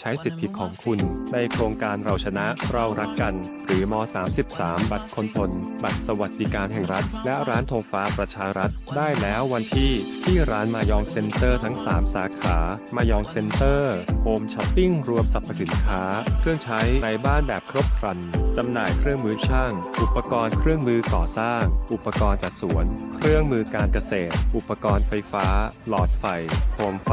ใช้สิทธิของคุณ ในโครงการเราชนะเรารักกัน หรือม 33 บัตรคนจนบัตรสวัสดิการแห่งรัฐ และร้านธงฟ้าประชารัฐ ได้แล้ววันที่ที่ร้านมายองเซ็นเตอร์ทั้ง 3 สาขามายองเซ็นเตอร์โฮมช้อปปิ้งรวมสรรพสินค้า เครื่องใช้ในบ้านแบบครบครันจำหน่ายเครื่องมือช่าง อุปกรณ์เครื่องมือก่อสร้าง อุปกรณ์จัดสวน เครื่องมือการเกษตร อุปกรณ์ไฟฟ้า หลอดไฟโคมไฟ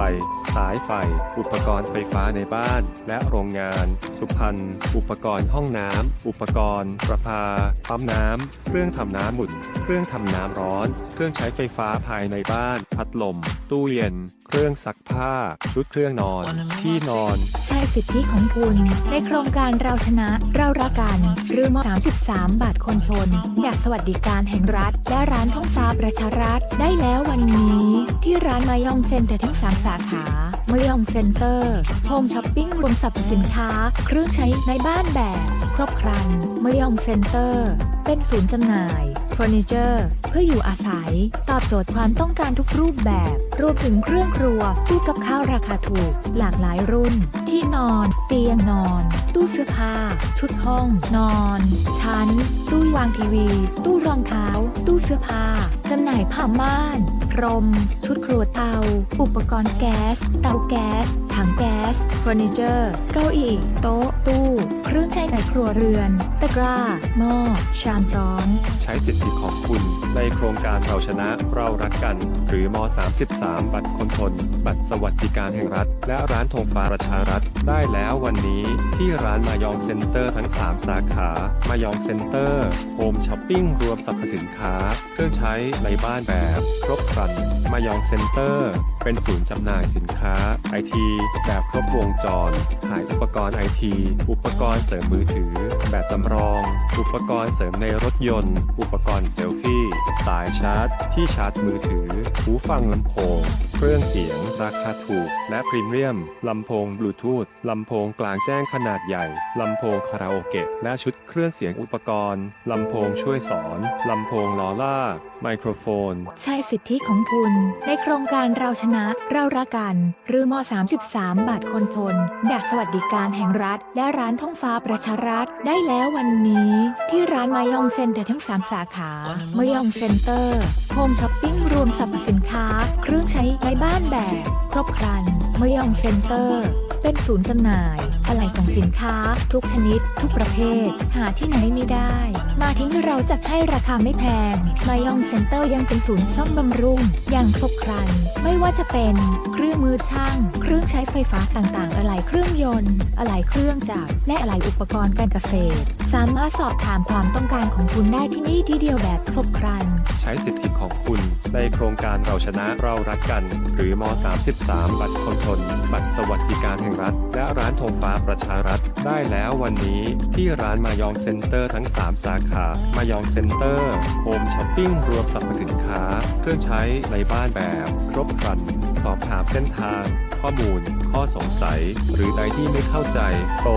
สายไฟ อุปกรณ์ไฟฟ้าในบ้านและโรงงาน สุพรรณอุปกรณ์ห้องน้ำอุปกรณ์ ประปาปั๊มน้ำเครื่องทำน้ำหมุนเครื่องทำน้ำร้อน เครื่องใช้ไฟฟ้าภายในบ้าน พัดลม ตู้เย็น เครื่องซักผ้า ชุดเครื่องนอน ที่นอน ใช้สิทธิของคุณ ในโครงการเราชนะ เรารักกันหรือม33 บาทคนทนอยากสวัสดิการแห่งรัฐ และร้านท่องฟ้าประชารัฐ ได้แล้ววันนี้ ที่ร้านมายองเซ็นเตอร์ทั้ง3สาขา มายองเซ็นเตอร์โฮมช้อปปิ้งรวมสรรพสินค้า เครื่องใช้ในบ้านแบบ ครบครันมายองเซ็นเตอร์ เป็นศูนย์จำหน่ายเฟอร์นิเจอร์เพื่ออยู่อาศัย ตอบโจทย์ความต้องการทุกรูปแบบ รวมถึงเครื่องครัวตู้กับข้าวราคาถูก หลากหลายรุ่น ที่นอน เตียงนอน ตู้เสื้อผ้า ชุดห้อง นอน ชั้น ตู้วางทีวี ตู้รองเท้า ตู้เสื้อผ้าจำหน่ายผ้าม่านพรม ชุดครัวเตา อุปกรณ์แก๊ส เตาแก๊ส ถังแก๊สเฟอร์นิเจอร์ เก้าอี้ โต๊ะ ตู้ เครื่องใช้ในครัวเรือน ตะกร้า หม้อ ชามซ้อน ใช้สิทธิของคุณ ในโครงการเราชนะเรารักกัน หรือม 33 บัตรคนทน บัตรสวัสดิการแห่งรัฐ และร้านธงฟ้าประชารัฐได้แล้ววันนี้ที่ร้านมายองเซ็นเตอร์ทั้ง 3 สาขามายองเซ็นเตอร์โฮมช้อปปิ้งรวมสรรพสินค้า เครื่องใช้ในบ้านแบบครบครันมายองเซ็นเตอร์ เป็นศูนย์จำหน่ายสินค้าไอทีแบบครบวงจร ขายอุปกรณ์ไอทีอุปกรณ์เสริมมือถือ แบบจำลอง อุปกรณ์เสริมในรถยนต์ อุปกรณ์เซลฟี่ สายชาร์จ ที่ชาร์จมือถือ หูฟังลำโพง เครื่องเสียง ราคาถูก และพรีเมียมลำโพงบลูทูธลำโพงกลางแจ้งขนาดใหญ่ ลำโพงคาราโอเกะ และชุดเครื่องเสียงอุปกรณ์ ลำโพงช่วยสอน ลำโพงล้อล่าไมโครโฟน ใช้สิทธิของคุณ ในโครงการเราชนะ เรารักกัน หรือม 33 บาทคนทนอยากสวัสดิการแห่งรัฐ และร้านท่องฟ้าประชารัฐ ได้แล้ววันนี้ ที่ร้านมายองเซ็นเตอร์ทั้ง 3 สาขามายองเซ็นเตอร์โฮมช้อปปิ้งรวมสรรพสินค้า เครื่องใช้ในบ้านแบบ ครบครันมายองเซ็นเตอร์ เป็นศูนย์จำหน่ายอะไหล่ของสินค้า ทุกชนิด ทุกประเภท หาที่ไหนไม่ได้ มาที่นี่เราจัดให้ราคาไม่แพงมายองเซ็นเตอร์ยังเป็นศูนย์ซ่อมบำรุง อย่างครบครัน ไม่ว่าจะเป็น เครื่องมือช่าง เครื่องใช้ไฟฟ้าต่างๆ อะไหล่เครื่องยนต์ อะไหล่เครื่องจักรและอะไหล่อุปกรณ์การเกษตร สามารถสอบถามความต้องการของคุณได้ที่นี่ที่เดียวแบบครบครัน ใช้สิทธิของคุณ ในโครงการเราชนะเรารักกัน หรือม 33 บัตรคนทนบัตรสวัสดิการแห่งรัฐ และร้านธงฟ้าประชารัฐ ได้แล้ววันนี้ที่ร้านมายองเซ็นเตอร์ทั้ง 3 สาขามายองเซ็นเตอร์โฮมช้อปปิ้งรวมสรรพสินค้า เครื่องใช้ในบ้านแบบ ครบครัน สอบถามเส้นทาง ข้อมูล ข้อสงสัย หรือใดที่ไม่เข้าใจโทร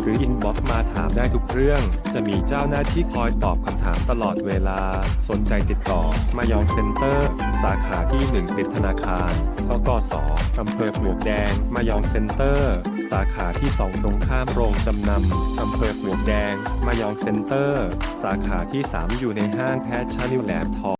หรืออินบ็อกซ์มาถามได้ทุกเรื่อง จะมีเจ้าหน้าที่คอยตอบคำถามตลอดเวลา สนใจติดต่อ มายองเซ็นเตอร์ สาขาที่ 1 ติดธนาคารทกสอำเภอปลวกแดง มายองเซ็นเตอร์ สาขาที่ 2 ตรงข้ามโรงจำนำอำเภอปลวกแดง มายองเซ็นเตอร์ สาขาที่ 3 อยู่ในห้างแพทย์ชานิวแหลมทอง